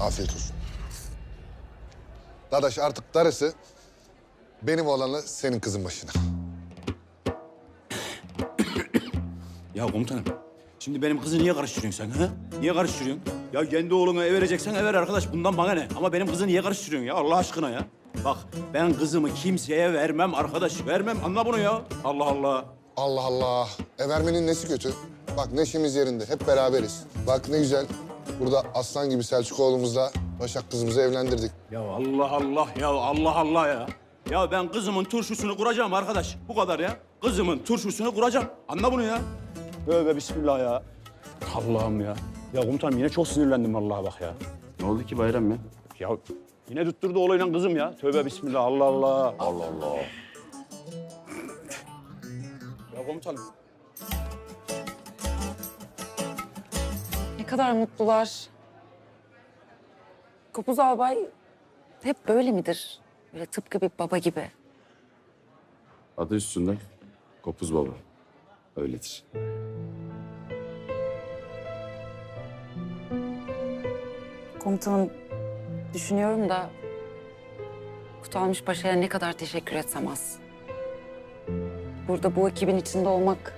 Afiyet olsun. Dadaş artık darısı benim oğlanla senin kızın başına. Ya komutanım, şimdi benim kızı niye karıştırıyorsun sen ha? Niye karıştırıyorsun? Ya kendi oğluna ev vereceksen ev ver arkadaş. Bundan bana ne? Ama benim kızı niye karıştırıyorsun ya Allah aşkına ya? Bak ben kızımı kimseye vermem arkadaş. Vermem anla bunu ya. Allah Allah. Allah Allah. E vermenin nesi kötü? Bak neşemiz yerinde. Hep beraberiz. Bak ne güzel. Burada aslan gibi Selçuk oğlumuzla Başak kızımızı evlendirdik. Ya Allah Allah ya Allah Allah ya. Ya ben kızımın turşusunu kuracağım arkadaş. Bu kadar ya. Kızımın turşusunu kuracağım. Anla bunu ya. Tövbe bismillah ya. Allah'ım ya. Ya komutanım yine çok sinirlendim vallahi bak ya. Ne oldu ki Bayram ya? Ya yine tutturdu olayla kızım ya. Tövbe bismillah Allah Allah. Allah Allah. Ya komutanım. Kadar mutlular. Kopuz albay hep böyle midir? Böyle tıpkı bir baba gibi. Adı üstünde Kopuz Baba. Öyledir. Komutanım düşünüyorum da Kutalmış Paşa'ya ne kadar teşekkür etsem az. Burada bu ekibin içinde olmak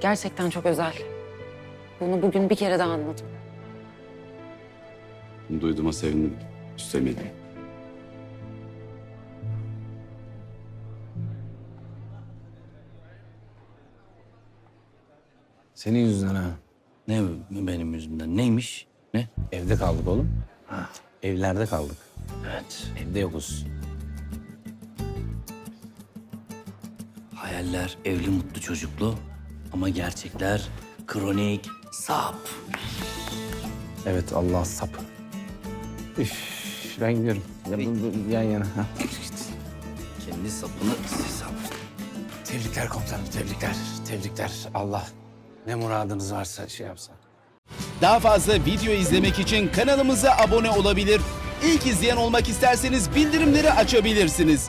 gerçekten çok özel. Bunu bugün bir kere daha anladım. Bunu duyduğuma sevindim. Üstemedim. Senin yüzünden ha. Ne benim yüzümden? Neymiş? Ne? Evde kaldık oğlum. Evlerde kaldık. Evet. Evde yokuz. Hayaller evli mutlu çocuklu ama gerçekler kronik sap. Evet Allah sapı. Üf, ben gidiyorum. Ya, bu- bu- yan yana. Ha. Kendi sapını sap. Tebrikler komutanım, tebrikler. Tebrikler. Allah ne muradınız varsa şey yapsa. Daha fazla video izlemek için kanalımıza abone olabilir. İlk izleyen olmak isterseniz bildirimleri açabilirsiniz.